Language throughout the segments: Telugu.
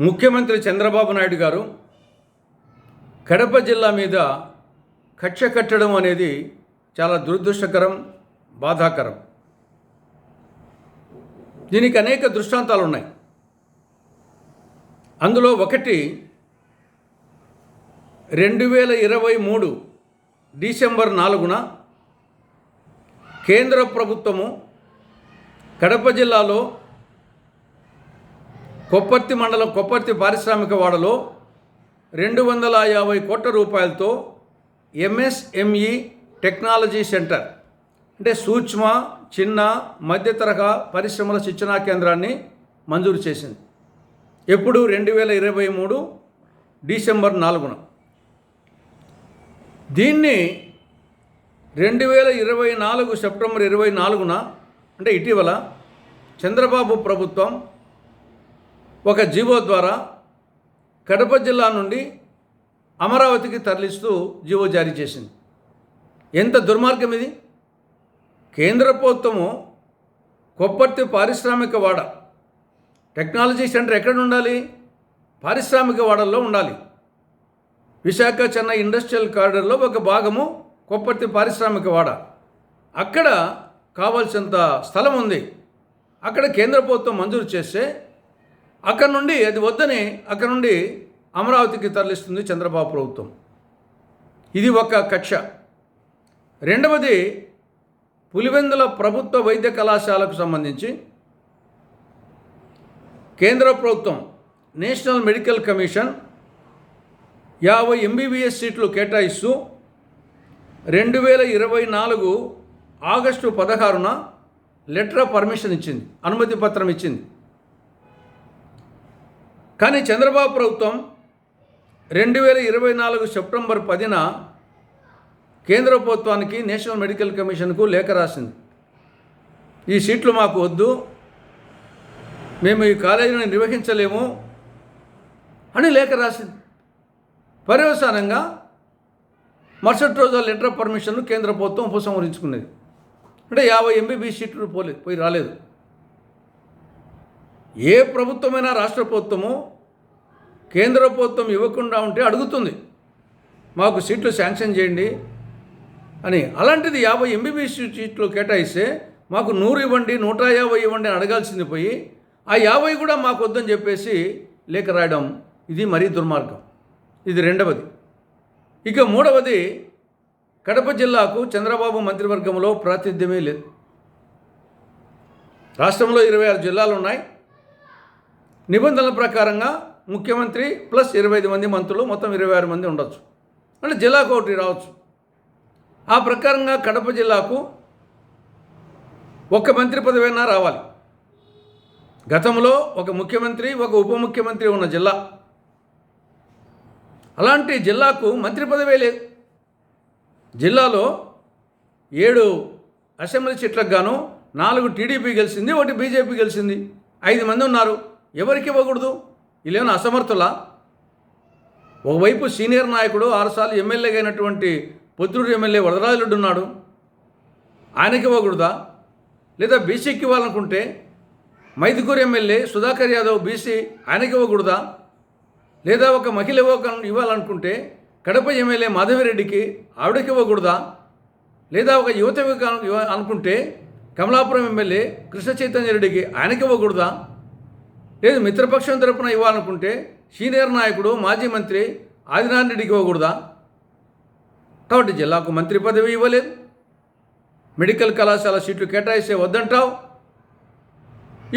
ముఖ్యమంత్రి చంద్రబాబు నాయుడు గారు కడప జిల్లా మీద కక్ష కట్టడం అనేది చాలా దురదృష్టకరం బాధాకరం. దీనికి అనేక దృష్టాంతాలు ఉన్నాయి. అందులో ఒకటి రెండు వేల ఇరవై మూడు డిసెంబర్ నాలుగున కేంద్ర ప్రభుత్వము కడప జిల్లాలో కొప్పర్తి మండలం కొప్పర్తి పారిశ్రామిక వాడలో రెండు వందల యాభై కోట్ల రూపాయలతో ఎంఎస్ఎంఈ టెక్నాలజీ సెంటర్ అంటే సూక్ష్మ చిన్న మధ్య తరహా పరిశ్రమల శిక్షణా కేంద్రాన్ని మంజూరు చేసింది. ఎప్పుడు? రెండు వేల ఇరవై మూడు డిసెంబర్ నాలుగున. దీన్ని రెండు వేల ఇరవై నాలుగు సెప్టెంబర్ ఇరవై నాలుగున అంటే ఇటీవల చంద్రబాబు ప్రభుత్వం ఒక జీవో ద్వారా కడప జిల్లా నుండి అమరావతికి తరలిస్తూ జీవో జారీ చేసింది. ఎంత దుర్మార్గం ఇది? కేంద్ర ప్రభుత్వము కొప్పర్తి పారిశ్రామిక వాడ టెక్నాలజీ సెంటర్ ఎక్కడ ఉండాలి? పారిశ్రామిక వాడల్లో ఉండాలి. విశాఖ చెన్నై ఇండస్ట్రియల్ కారిడర్లో ఒక భాగము కొప్పర్తి పారిశ్రామిక వాడ. అక్కడ కావాల్సినంత స్థలం ఉంది. అక్కడ కేంద్ర ప్రభుత్వం మంజూరు చేస్తే అక్కడ నుండి అది వద్దని అక్కడ నుండి అమరావతికి తరలిస్తుంది చంద్రబాబు ప్రభుత్వం. ఇది ఒక కక్ష. రెండవది పులివెందుల ప్రభుత్వ వైద్య కళాశాలకు సంబంధించి కేంద్ర ప్రభుత్వం నేషనల్ మెడికల్ కమిషన్ యాభై ఎంబీబీఎస్ సీట్లు కేటాయిస్తూ రెండు వేల ఇరవై నాలుగు ఆగస్టు పదహారున లెటర్ ఆఫ్ పర్మిషన్ ఇచ్చింది అనుమతి పత్రం ఇచ్చింది. కానీ చంద్రబాబు ప్రభుత్వం రెండు వేల ఇరవై నాలుగు సెప్టెంబర్ పదిన కేంద్ర ప్రభుత్వానికి నేషనల్ మెడికల్ కమిషన్కు లేఖ రాసింది. ఈ సీట్లు మాకు వద్దు మేము ఈ కాలేజీని నిర్వహించలేము అని లేఖ రాసింది. పర్యవసానంగా మరుసటి రోజు లెటర్ ఆఫ్ కేంద్ర ప్రభుత్వం ఉపసంహరించుకునేది అంటే యాభై ఎంబీబీ సీట్లు పోలేదు పోయి రాలేదు. ఏ ప్రభుత్వమైనా రాష్ట్ర ప్రభుత్వము కేంద్ర ప్రభుత్వం ఇవ్వకుండా ఉంటే అడుగుతుంది. మాకు సీట్లు శాంక్షన్ చేయండి అని. అలాంటిది యాభై ఎంబీబీఎస్ సీట్లు కేటాయిస్తే మాకు నూరు ఇవ్వండి నూట యాభై ఇవ్వండి అని అడగాల్సింది పోయి ఆ యాభై కూడా మాకు వద్దని చెప్పేసి లేఖ రాయడం ఇది మరీ దుర్మార్గం. ఇది రెండవది. ఇక మూడవది కడప జిల్లాకు చంద్రబాబు మంత్రివర్గంలో ప్రాతినిధ్యమే లేదు. రాష్ట్రంలో ఇరవై ఆరు జిల్లాలు ఉన్నాయి. నిబంధనల ప్రకారంగా ముఖ్యమంత్రి ప్లస్ ఇరవై ఐదు మంది మంత్రులు మొత్తం ఇరవై ఆరు మంది ఉండొచ్చు. అంటే జిల్లాకు ఒకటి రావచ్చు. ఆ ప్రకారంగా కడప జిల్లాకు ఒక మంత్రి పదవైనా రావాలి. గతంలో ఒక ముఖ్యమంత్రి ఒక ఉప ముఖ్యమంత్రి ఉన్న జిల్లా. అలాంటి జిల్లాకు మంత్రి పదవే లేదు. జిల్లాలో ఏడు అసెంబ్లీ సీట్లకు గాను నాలుగు టీడీపీ గెలిచింది ఒకటి బీజేపీ గెలిచింది. ఐదు మంది ఉన్నారు. ఎవరికి ఇవ్వకూడదు? వీళ్ళేమైనా అసమర్థులా? ఒకవైపు సీనియర్ నాయకుడు ఆరుసార్లు ఎమ్మెల్యేగా అయినటువంటి పొద్దుడు ఎమ్మెల్యే వరదరాజులుడు ఉన్నాడు. ఆయనకి ఇవ్వకూడదా లేదా బీసీకి ఇవ్వాలనుకుంటే మైదుకూరు ఎమ్మెల్యే సుధాకర్ యాదవ్ బీసీ ఆయనకి ఇవ్వకూడదా లేదా ఒక మహిళ ఇవ్వాలనుకుంటే కడప ఎమ్మెల్యే మాధవిరెడ్డికి ఆవిడకి ఇవ్వకూడదా లేదా ఒక యువత అనుకుంటే కమలాపురం ఎమ్మెల్యే కృష్ణ చైతన్య రెడ్డికి ఆయనకి ఇవ్వకూడదా లేదు మిత్రపక్షం తరపున ఇవ్వాలనుకుంటే సీనియర్ నాయకుడు మాజీ మంత్రి ఆదినారాయణ రెడ్డికి ఇవ్వకూడదా? కాబట్టి జిల్లాకు మంత్రి పదవి ఇవ్వలేదు. మెడికల్ కళాశాల సీట్లు కేటాయిస్తే వద్దంటావు?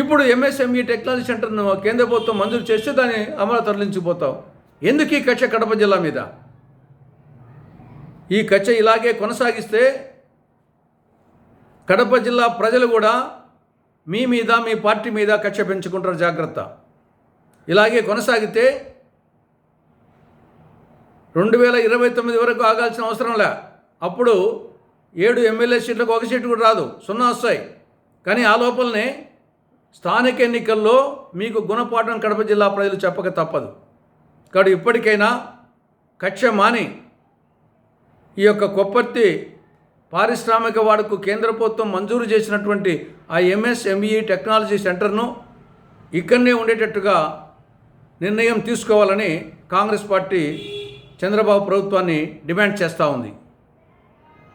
ఇప్పుడు ఎంఎస్ఎంఈ టెక్నాలజీ సెంటర్ను కేంద్ర ప్రభుత్వం మంజూరు చేస్తే దాన్ని అమలు తరలించిపోతావు. ఎందుకు ఈ కక్ష కడప జిల్లా మీద? ఈ కక్ష ఇలాగే కొనసాగిస్తే కడప జిల్లా ప్రజలు కూడా మీ మీద మీ పార్టీ మీద కక్ష పెంచుకుంటారు జాగ్రత్త. ఇలాగే కొనసాగితే రెండు వేల ఇరవై తొమ్మిది వరకు ఆగాల్సిన అవసరం లే. అప్పుడు ఏడు ఎమ్మెల్యే సీట్లకు ఒక సీటు కూడా రాదు. సున్నా వస్తాయి. కానీ ఆ లోపలనే స్థానిక ఎన్నికల్లో మీకు గుణపాఠం కడప జిల్లా ప్రజలు చెప్పక తప్పదు. కాబట్టి ఇప్పటికైనా కక్ష మాని ఈ యొక్క కొప్పర్తి పారిశ్రామిక వాడకు కేంద్ర ప్రభుత్వం మంజూరు చేసినటువంటి ఆ ఎంఎస్ఎంఈ టెక్నాలజీ సెంటర్ను ఇక్కడనే ఉండేటట్టుగా నిర్ణయం తీసుకోవాలని కాంగ్రెస్ పార్టీ చంద్రబాబు ప్రభుత్వాన్ని డిమాండ్ చేస్తూ ఉంది.